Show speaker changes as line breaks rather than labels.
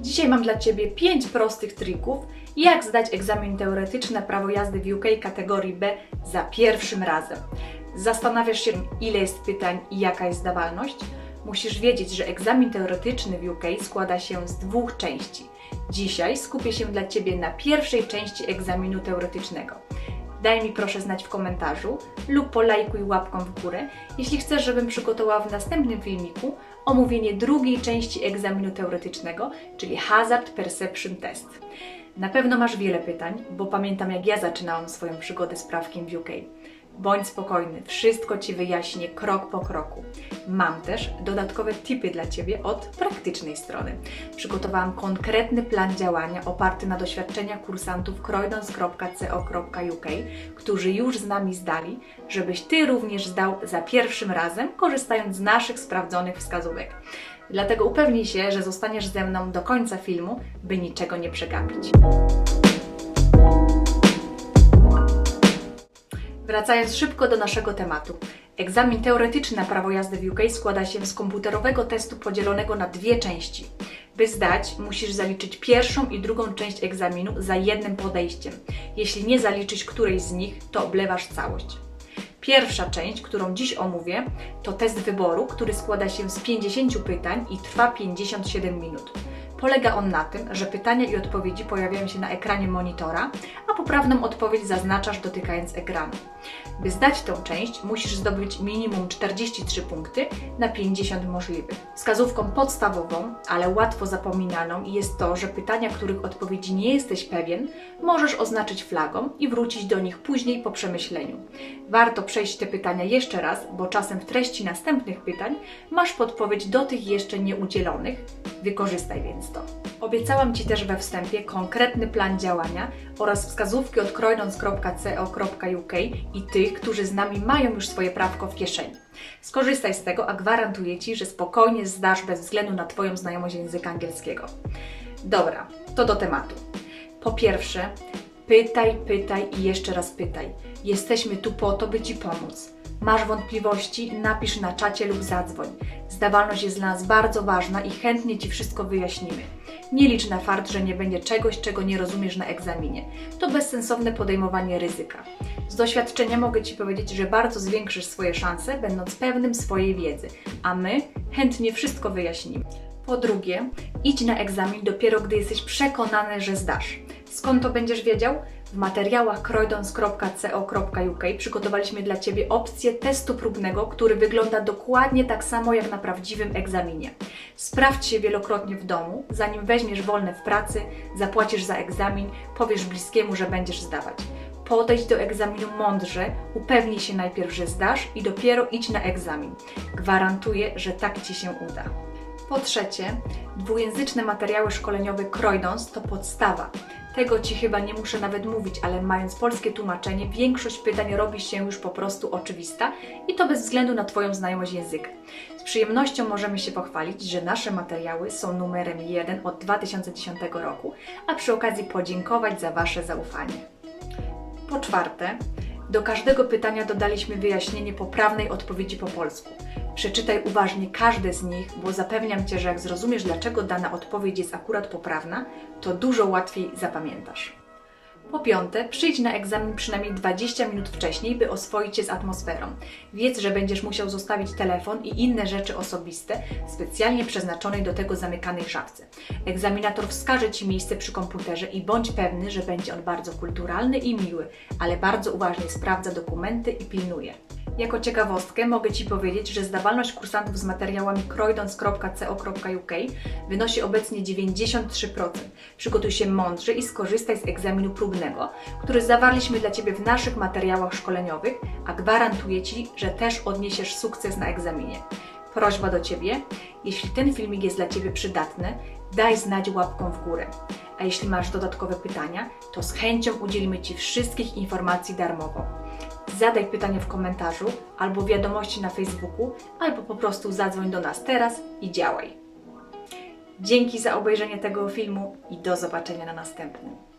Dzisiaj mam dla Ciebie 5 prostych trików, jak zdać egzamin teoretyczny prawo jazdy w UK kategorii B za pierwszym razem. Zastanawiasz się, ile jest pytań i jaka jest zdawalność? Musisz wiedzieć, że egzamin teoretyczny w UK składa się z dwóch części. Dzisiaj skupię się dla Ciebie na pierwszej części egzaminu teoretycznego. Daj mi proszę znać w komentarzu lub polajkuj łapką w górę, jeśli chcesz, żebym przygotowała w następnym filmiku omówienie drugiej części egzaminu teoretycznego, czyli Hazard Perception Test. Na pewno masz wiele pytań, bo pamiętam jak ja zaczynałam swoją przygodę z prawkiem w UK. Bądź spokojny, wszystko Ci wyjaśnię krok po kroku. Mam też dodatkowe tipy dla Ciebie od praktycznej strony. Przygotowałam konkretny plan działania oparty na doświadczeniach kursantów croydons.co.uk, którzy już z nami zdali, żebyś Ty również zdał za pierwszym razem, korzystając z naszych sprawdzonych wskazówek. Dlatego upewnij się, że zostaniesz ze mną do końca filmu, by niczego nie przegapić. Wracając szybko do naszego tematu. Egzamin teoretyczny na prawo jazdy w UK składa się z komputerowego testu podzielonego na dwie części. By zdać, musisz zaliczyć pierwszą i drugą część egzaminu za jednym podejściem. Jeśli nie zaliczysz którejś z nich, to oblewasz całość. Pierwsza część, którą dziś omówię, to test wyboru, który składa się z 50 pytań i trwa 57 minut. Polega on na tym, że pytania i odpowiedzi pojawiają się na ekranie monitora, a poprawną odpowiedź zaznaczasz dotykając ekranu. By zdać tę część, musisz zdobyć minimum 43 punkty na 50 możliwych. Wskazówką podstawową, ale łatwo zapominaną jest to, że pytania, których odpowiedzi nie jesteś pewien, możesz oznaczyć flagą i wrócić do nich później po przemyśleniu. Warto przejść te pytania jeszcze raz, bo czasem w treści następnych pytań masz podpowiedź do tych jeszcze nieudzielonych. Wykorzystaj więc to. Obiecałam Ci też we wstępie konkretny plan działania oraz wskazówki od croydons.co.uk i tych, którzy z nami mają już swoje prawko w kieszeni. Skorzystaj z tego, a gwarantuję Ci, że spokojnie zdasz bez względu na Twoją znajomość języka angielskiego. Dobra, to do tematu. Po pierwsze, pytaj, pytaj i jeszcze raz pytaj. Jesteśmy tu po to, by Ci pomóc. Masz wątpliwości? Napisz na czacie lub zadzwoń. Zdawalność jest dla nas bardzo ważna i chętnie Ci wszystko wyjaśnimy. Nie licz na fart, że nie będzie czegoś, czego nie rozumiesz na egzaminie. To bezsensowne podejmowanie ryzyka. Z doświadczenia mogę Ci powiedzieć, że bardzo zwiększysz swoje szanse, będąc pewnym swojej wiedzy, a my chętnie wszystko wyjaśnimy. Po drugie, idź na egzamin dopiero gdy jesteś przekonany, że zdasz. Skąd to będziesz wiedział? W materiałach croydons.co.uk przygotowaliśmy dla Ciebie opcję testu próbnego, który wygląda dokładnie tak samo jak na prawdziwym egzaminie. Sprawdź się wielokrotnie w domu, zanim weźmiesz wolne w pracy, zapłacisz za egzamin, powiesz bliskiemu, że będziesz zdawać. Podejdź do egzaminu mądrze, upewnij się najpierw, że zdasz i dopiero idź na egzamin. Gwarantuję, że tak Ci się uda. Po trzecie, dwujęzyczne materiały szkoleniowe Croydons to podstawa. Tego Ci chyba nie muszę nawet mówić, ale mając polskie tłumaczenie, większość pytań robi się już po prostu oczywista i to bez względu na Twoją znajomość języka. Z przyjemnością możemy się pochwalić, że nasze materiały są numerem 1 od 2010 roku, a przy okazji podziękować za Wasze zaufanie. Po czwarte, do każdego pytania dodaliśmy wyjaśnienie poprawnej odpowiedzi po polsku. Przeczytaj uważnie każde z nich, bo zapewniam Cię, że jak zrozumiesz, dlaczego dana odpowiedź jest akurat poprawna, to dużo łatwiej zapamiętasz. Po piąte, przyjdź na egzamin przynajmniej 20 minut wcześniej, by oswoić się z atmosferą. Wiedz, że będziesz musiał zostawić telefon i inne rzeczy osobiste w specjalnie przeznaczonej do tego zamykanej szafce. Egzaminator wskaże Ci miejsce przy komputerze i bądź pewny, że będzie on bardzo kulturalny i miły, ale bardzo uważnie sprawdza dokumenty i pilnuje. Jako ciekawostkę mogę Ci powiedzieć, że zdawalność kursantów z materiałami croydons.co.uk wynosi obecnie 93%. Przygotuj się mądrze i skorzystaj z egzaminu próbnego, który zawarliśmy dla Ciebie w naszych materiałach szkoleniowych, a gwarantuję Ci, że też odniesiesz sukces na egzaminie. Prośba do Ciebie, jeśli ten filmik jest dla Ciebie przydatny, daj znać łapką w górę. A jeśli masz dodatkowe pytania, to z chęcią udzielimy Ci wszystkich informacji darmowo zadaj pytanie w komentarzu, albo wiadomości na Facebooku, albo po prostu zadzwoń do nas teraz i działaj. Dzięki za obejrzenie tego filmu i do zobaczenia na następnym.